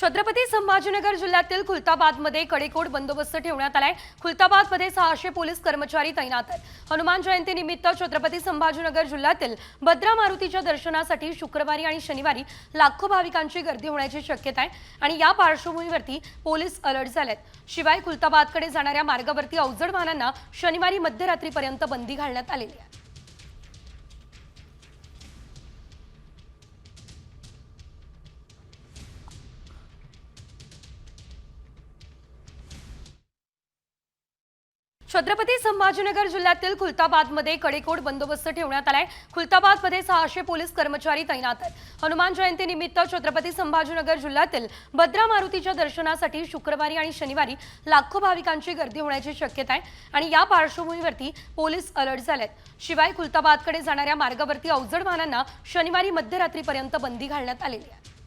छत्रपती संभाजीनगर जिल्ह्यातील खुलताबादमध्ये कडेकोट बंदोबस्त ठेवण्यात आलाय. खुलताबादमध्ये सहाशे पोलीस कर्मचारी तैनात आहेत. हनुमान जयंतीनिमित्त छत्रपती संभाजीनगर जिल्ह्यातील भद्रा मारुतीच्या दर्शनासाठी शुक्रवारी आणि शनिवारी लाखो भाविकांची गर्दी होण्याची शक्यता आहे आणि या पार्श्वभूमीवरती पोलीस अलर्ट झालेत. शिवाय खुलताबादकडे जाणाऱ्या मार्गावरती अवजड वाहनांना शनिवारी मध्यरात्रीपर्यंत बंदी घालण्यात आलेली आहे. छत्रपती संभाजीनगर जिल्ह्यातील खुलताबादमध्ये कडेकोट बंदोबस्त ठेवण्यात आलाय. खुलताबादमध्ये सहाशे पोलीस कर्मचारी तैनात आहेत. हनुमान जयंतीनिमित्त छत्रपती संभाजीनगर जिल्ह्यातील भद्रा मारुतीच्या दर्शनासाठी शुक्रवारी आणि शनिवारी लाखो भाविकांची गर्दी होण्याची शक्यता आहे आणि या पार्श्वभूमीवरती पोलीस अलर्ट झालेत. शिवाय खुलताबादकडे जाणाऱ्या मार्गावरती अवजड वाहनांना शनिवारी मध्यरात्रीपर्यंत बंदी घालण्यात आलेली आहे.